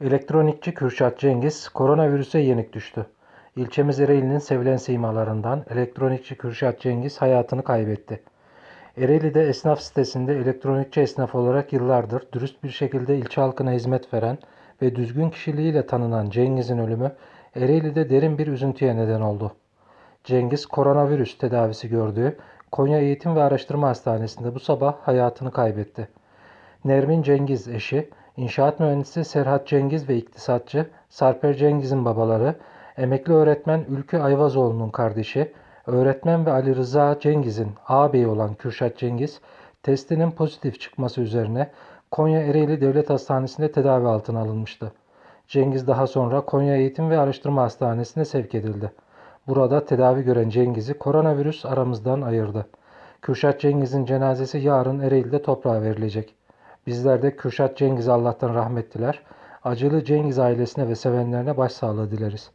Elektronikçi Kürşat Cengiz koronavirüse yenik düştü. İlçemiz Ereğli'nin sevilen simalarından elektronikçi Kürşat Cengiz hayatını kaybetti. Ereğli'de esnaf sitesinde elektronikçi esnaf olarak yıllardır dürüst bir şekilde ilçe halkına hizmet veren ve düzgün kişiliğiyle tanınan Cengiz'in ölümü Ereğli'de derin bir üzüntüye neden oldu. Cengiz koronavirüs tedavisi gördüğü Konya Eğitim ve Araştırma Hastanesi'nde bu sabah hayatını kaybetti. Nermin Cengiz eşi, inşaat mühendisi Serhat Cengiz ve iktisatçı Sarper Cengiz'in babaları, emekli öğretmen Ülkü Ayvazoğlu'nun kardeşi, öğretmen ve Ali Rıza Cengiz'in ağabeyi olan Kürşat Cengiz, testinin pozitif çıkması üzerine Konya Ereğli Devlet Hastanesi'nde tedavi altına alınmıştı. Cengiz daha sonra Konya Eğitim ve Araştırma Hastanesi'ne sevk edildi. Burada tedavi gören Cengiz'i koronavirüs aramızdan ayırdı. Kürşat Cengiz'in cenazesi yarın Ereğli'de toprağa verilecek. Bizler de Kürşat Cengiz'e Allah'tan rahmet diler. Acılı Cengiz ailesine ve sevenlerine başsağlığı dileriz.